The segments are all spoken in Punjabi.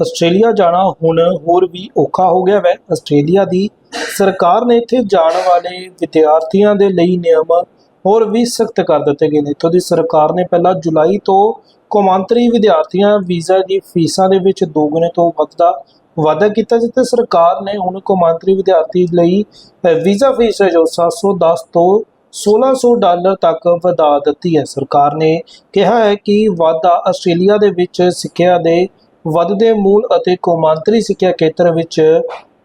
ਆਸਟ੍ਰੇਲੀਆ ਜਾਣਾ ਹੁਣ ਹੋਰ ਵੀ ਔਖਾ ਹੋ ਗਿਆ ਹੈ ਆਸਟ੍ਰੇਲੀਆ ਦੀ ਸਰਕਾਰ ਨੇ ਇੱਥੇ ਜਾਣ ਵਾਲੇ ਵਿਦਿਆਰਥੀਆਂ ਦੇ ਲਈ ਨਿਯਮ ਹੋਰ ਵੀ ਸਖਤ ਕਰ ਦਿੱਤੇ ਗਏ ਨੇ। ਇੱਥੋਂ ਦੀ ਸਰਕਾਰ ਨੇ ਪਹਿਲਾਂ ਜੁਲਾਈ ਤੋਂ ਕੌਮਾਂਤਰੀ ਵਿਦਿਆਰਥੀਆਂ ਵੀਜ਼ਾ ਦੀ ਫੀਸਾਂ ਦੇ ਵਿੱਚ ਦੋਗੁਣੇ ਤੋਂ ਵੱਧ ਦਾ ਵਾਅਦਾ ਕੀਤਾ ਜਿੱਥੇ ਸਰਕਾਰ ਨੇ ਹੁਣ ਕੌਮਾਂਤਰੀ ਵਿਦਿਆਰਥੀ ਲਈ ਵੀਜ਼ਾ ਫੀਸ ਹੈ ਜੋ 710 ਤੋਂ 1600 ਡਾਲਰ ਤੱਕ ਵਧਾ ਦਿੱਤੀ ਹੈ। ਸਰਕਾਰ ਨੇ ਕਿਹਾ ਹੈ ਕਿ ਵਾਧਾ ਆਸਟ੍ਰੇਲੀਆ ਦੇ ਵਿੱਚ ਸਿੱਖਿਆ ਦੇ ਵੱਧਦੇ ਮੂਲ ਅਤੇ ਕੌਮਾਂਤਰੀ ਸਿੱਖਿਆ ਖੇਤਰ ਵਿੱਚ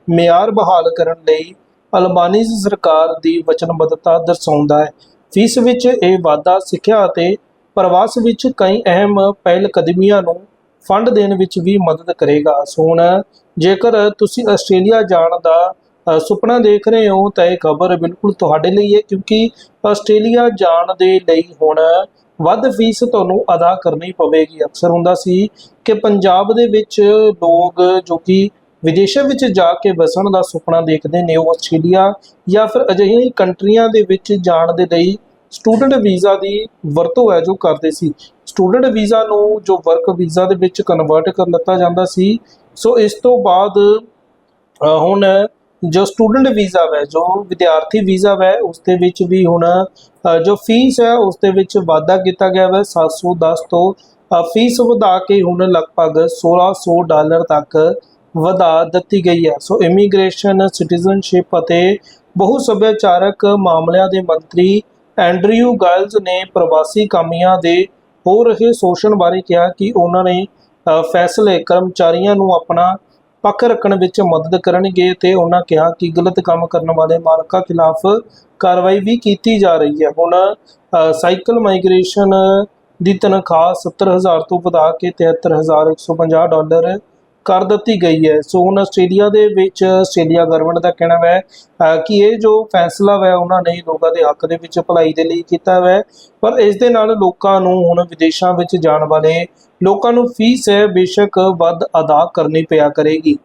ਮਿਆਰ ਬਹਾਲ ਕਰਨ ਲਈ ਅਲਬਾਨੀਜ਼ ਸਰਕਾਰ ਦੀ ਵਚਨਬੱਧਤਾ ਦਰਸਾਉਂਦਾ ਹੈ। ਫੀਸ ਵਿੱਚ ਇਹ ਵਾਧਾ ਸਿੱਖਿਆ ਅਤੇ ਪ੍ਰਵਾਸ ਵਿੱਚ ਕਈ ਅਹਿਮ ਪਹਿਲ ਕਦਮੀਆਂ ਨੂੰ ਫੰਡ ਦੇਣ ਵਿੱਚ ਵੀ ਮਦਦ ਕਰੇਗਾ। ਸੋ ਜੇਕਰ ਤੁਸੀਂ ਆਸਟ੍ਰੇਲੀਆ ਜਾਣ ਦਾ ਸੁਪਨਾ ਦੇਖ ਰਹੇ ਹੋ ਤਾਂ ਇਹ ਖਬਰ ਬਿਲਕੁਲ ਤੁਹਾਡੇ ਲਈ ਹੈ ਕਿਉਂਕਿ ਆਸਟ੍ਰੇਲੀਆ ਜਾਣ ਦੇ ਲਈ ਹੁਣ ਵੱਧ ਫੀਸ ਤੁਹਾਨੂੰ ਅਦਾ ਕਰਨੀ ਪਵੇਗੀ। ਅਕਸਰ ਹੁੰਦਾ ਸੀ ਕਿ ਪੰਜਾਬ ਦੇ ਵਿੱਚ ਲੋਕ ਜੋ ਕਿ ਵਿਦੇਸ਼ਾਂ ਵਿੱਚ ਜਾ ਕੇ ਵਸਣ ਦਾ ਸੁਪਨਾ ਦੇਖਦੇ ਨੇ, ਉਹ ਆਸਟ੍ਰੇਲੀਆ ਜਾਂ ਫਿਰ ਅਜਿਹੀਆਂ ਕੰਟਰੀਆਂ ਦੇ ਵਿੱਚ ਜਾਣ ਦੇ ਲਈ ਸਟੂਡੈਂਟ ਵੀਜ਼ਾ ਦੀ ਵਰਤੋਂ ਹੈ ਜੋ ਕਰਦੇ ਸੀ। ਸਟੂਡੈਂਟ ਵੀਜ਼ਾ ਨੂੰ ਜੋ ਵਰਕ ਵੀਜ਼ਾ ਦੇ ਵਿੱਚ ਕਨਵਰਟ ਕਰ ਲਿੱਤਾ ਜਾਂਦਾ ਸੀ। ਸੋ ਇਸ ਤੋਂ ਬਾਅਦ ਹੁਣ ਜੋ ਸਟੂਡੈਂਟ ਵੀਜ਼ਾ ਹੈ ਜੋ ਵਿਦਿਆਰਥੀ ਵੀਜ਼ਾ ਹੈ ਉਸ ਦੇ ਵਿੱਚ ਵੀ ਹੁਣ ਜੋ ਫੀਸ ਹੈ, ਉਸ ਦੇ ਵਿੱਚ ਵਾਧਾ ਕੀਤਾ ਗਿਆ ਹੈ 710 ਤੋਂ ਫੀਸ ਵਧਾ ਕੇ ਹੁਣ ਲਗਭਗ 1600 ਡਾਲਰ ਤੱਕ ਵਧਾ ਦਿੱਤੀ ਗਈ ਹੈ। ਸੋ ਇਮੀਗ੍ਰੇਸ਼ਨ ਸਿਟੀਜ਼ਨਸ਼ਿਪ ਅਤੇ ਬਹੁ ਸੱਭਿਆਚਾਰਕ ਮਾਮਲਿਆਂ ਦੇ ਮੰਤਰੀ ਐਂਡਰਿਊ ਗਾਇਲਜ਼ ਨੇ ਪ੍ਰਵਾਸੀ ਕਾਮਿਆਂ ਦੇ ਹੋ ਰਹੇ ਸ਼ੋਸ਼ਣ ਬਾਰੇ ਕਿਹਾ ਕਿ ਉਹਨਾਂ ਨੇ ਫੈਸਲੇ ਕਰਮਚਾਰੀਆਂ ਨੂੰ ਆਪਣਾ ਪੱਖ ਰੱਖਣ ਵਿੱਚ ਮਦਦ ਕਰਨਗੇ ਤੇ ਉਹਨਾਂ ਕਿਹਾ ਕਿ ਗਲਤ ਕੰਮ ਕਰਨ ਵਾਲੇ ਮਾਲਕਾਂ ਖਿਲਾਫ ਕਾਰਵਾਈ ਵੀ ਕੀਤੀ ਜਾ ਰਹੀ ਹੈ। ਹੁਣ ਸਾਈਕਲ ਮਾਈਗ੍ਰੇਸ਼ਨ ਦੀ ਤਨਖਾਹ 70000 ਤੋਂ ਵਧਾ ਕੇ 73150 ਡਾਲਰ ਕਰ ਦਿੱਤੀ ਗਈ ਹੈ। ਸੋ ਹੁਣ ਆਸਟ੍ਰੇਲੀਆ ਦੇ ਵਿੱਚ ਆਸਟ੍ਰੇਲੀਆ ਗਵਰਨਮੈਂਟ ਦਾ ਕਹਿਣਾ ਹੈ ਕਿ ਇਹ ਜੋ ਫੈਸਲਾ ਹੈ ਉਹਨਾਂ ਨੇ ਲੋਕਾਂ ਦੇ ਹੱਕ ਦੇ ਵਿੱਚ ਭਲਾਈ ਦੇ ਲਈ ਕੀਤਾ ਹੈ ਪਰ ਇਸ ਦੇ ਨਾਲ ਲੋਕਾਂ ਨੂੰ ਹੁਣ ਵਿਦੇਸ਼ਾਂ ਵਿੱਚ ਜਾਣ ਵਾਲੇ ਲੋਕਾਂ ਨੂੰ ਫੀਸ ਹੈ, ਬੇਸ਼ੱਕ ਵੱਧ ਅਦਾ ਕਰਨੀ ਪਿਆ ਕਰੇਗੀ।